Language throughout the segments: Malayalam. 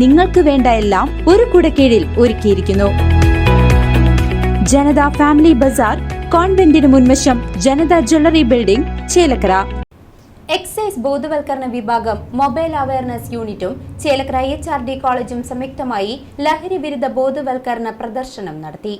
നിങ്ങൾക്ക് വേണ്ട എല്ലാം ഒരു കുടക്കീഴിൽ ഒരുക്കിയിരിക്കുന്നു. ജനത ഫാമിലി ബസാർ കോൺവെന്റിന് മുൻവശം Janatha jewellery building Chelakkara. Excise ബോധവൽക്കരണ വിഭാഗം മൊബൈൽ അവയർനെസ് യൂണിറ്റും ചേലക്കര എച്ച് ആർ ഡി കോളേജും സംയുക്തമായി ലഹരി വിരുദ്ധ ബോധവൽക്കരണ പ്രദർശനം നടത്തി.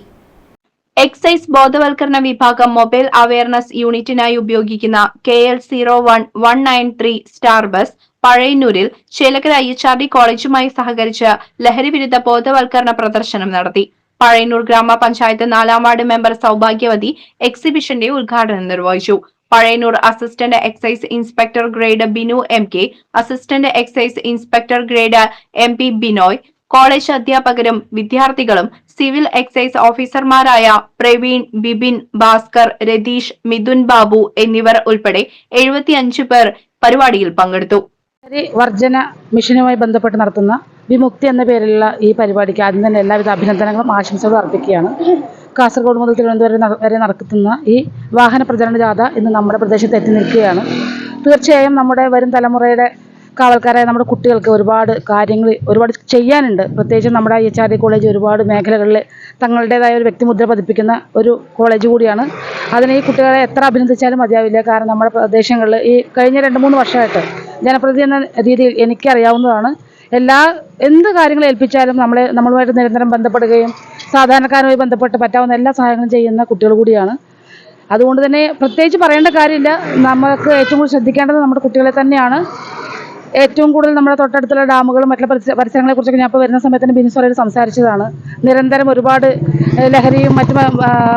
എക്സൈസ് ബോധവൽക്കരണ വിഭാഗം മൊബൈൽ അവയർനെസ് യൂണിറ്റിനായി ഉപയോഗിക്കുന്ന K L zero one one nine three star bus പഴയന്നൂരിൽ Chelakkara I H R D കോളേജുമായി സഹകരിച്ച് ലഹരി വിരുദ്ധ ബോധവൽക്കരണ പ്രദർശനം നടത്തി. പഴയന്നൂർ ഗ്രാമപഞ്ചായത്ത് നാലാം വാർഡ് മെമ്പർ സൗഭാഗ്യവതി എക്സിബിഷന്റെ ഉദ്ഘാടനം നിർവഹിച്ചു. Pazhayannur assistant excise inspector grade Binu M K assistant excise inspector grade M P Binoy college അധ്യാപകരും വിദ്യാർത്ഥികളും സിവിൽ എക്സൈസ് ഓഫീസർമാരായ പ്രവീൺ ബിബിൻ ഭാസ്കർ രതീഷ് മിഥുൻ ബാബു എന്നിവർ ഉൾപ്പെടെ എഴുപത്തിയഞ്ചു പേർ പരിപാടിയിൽ പങ്കെടുത്തു. ലഹരി വർജന മിഷനുമായി ബന്ധപ്പെട്ട് നടത്തുന്ന വിമുക്തി എന്ന പേരിലുള്ള ഈ പരിപാടിക്ക് ആദ്യം തന്നെ എല്ലാവിധ അഭിനന്ദനങ്ങളും ആശംസകളും അർപ്പിക്കുകയാണ്. കാസർഗോഡ് മുതൽ തിരുവനന്തപുരം വരെ നടത്തുന്ന ഈ വാഹന പ്രചരണ ജാഥ ഇന്ന് നമ്മുടെ പ്രദേശത്ത് എത്തി നിൽക്കുകയാണ്. തീർച്ചയായും നമ്മുടെ വരും തലമുറയുടെ കാവൽക്കാരായ നമ്മുടെ കുട്ടികൾക്ക് ഒരുപാട് കാര്യങ്ങൾ ഒരുപാട് ചെയ്യാനുണ്ട്. പ്രത്യേകിച്ച് നമ്മുടെ I H R D college ഒരുപാട് മേഖലകളിൽ തങ്ങളുടേതായ ഒരു വ്യക്തിമുദ്ര പതിപ്പിക്കുന്ന ഒരു കോളേജ് കൂടിയാണ്. അതിന് ഈ കുട്ടികളെ എത്ര അഭിനന്ദിച്ചാലും മതിയാവില്ല. കാരണം നമ്മുടെ പ്രദേശങ്ങളിൽ ഈ കഴിഞ്ഞ രണ്ട് മൂന്ന് വർഷമായിട്ട് ജനപ്രതിനിധി എന്ന രീതിയിൽ എനിക്കറിയാവുന്നതാണ്. എല്ലാ എന്ത് കാര്യങ്ങൾ ഏൽപ്പിച്ചാലും നമ്മളെ നമ്മളുമായിട്ട് നിരന്തരം ബന്ധപ്പെടുകയും സാധാരണക്കാരുമായി ബന്ധപ്പെട്ട് പറ്റാവുന്ന എല്ലാ സഹായങ്ങളും ചെയ്യുന്ന കുട്ടികൾ കൂടിയാണ്. അതുകൊണ്ട് തന്നെ പ്രത്യേകിച്ച് പറയേണ്ട കാര്യമില്ല. നമുക്ക് ഏറ്റവും കൂടുതൽ ശ്രദ്ധിക്കേണ്ടത് നമ്മുടെ കുട്ടികളെ തന്നെയാണ്. ഏറ്റവും കൂടുതൽ നമ്മുടെ തൊട്ടടുത്തുള്ള ഡാമുകളും മറ്റുള്ള പരിസ പരിസരങ്ങളെ കുറിച്ചൊക്കെ ഞാൻ ഇപ്പോൾ വരുന്ന സമയത്ത് തന്നെ ബിനിസോറയിൽ സംസാരിച്ചതാണ്. നിരന്തരം ഒരുപാട് ലഹരിയും മറ്റു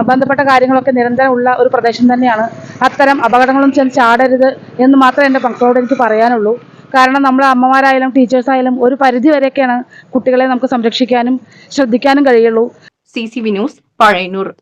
ബന്ധപ്പെട്ട കാര്യങ്ങളൊക്കെ നിരന്തരം ഉള്ള ഒരു പ്രദേശം തന്നെയാണ്. അത്തരം അപകടങ്ങളും ചെന്ന് ചാടരുത് എന്ന് മാത്രമേ എന്റെ മക്കളോട് എനിക്ക് പറയാനുള്ളൂ. കാരണം നമ്മൾ അമ്മമാരായാലും ടീച്ചേഴ്സായാലും ഒരു പരിധി വരെയൊക്കെയാണ് കുട്ടികളെ നമുക്ക് സംരക്ഷിക്കാനും ശ്രദ്ധിക്കാനും കഴിയുള്ളൂ. C C V news Pazhayannur.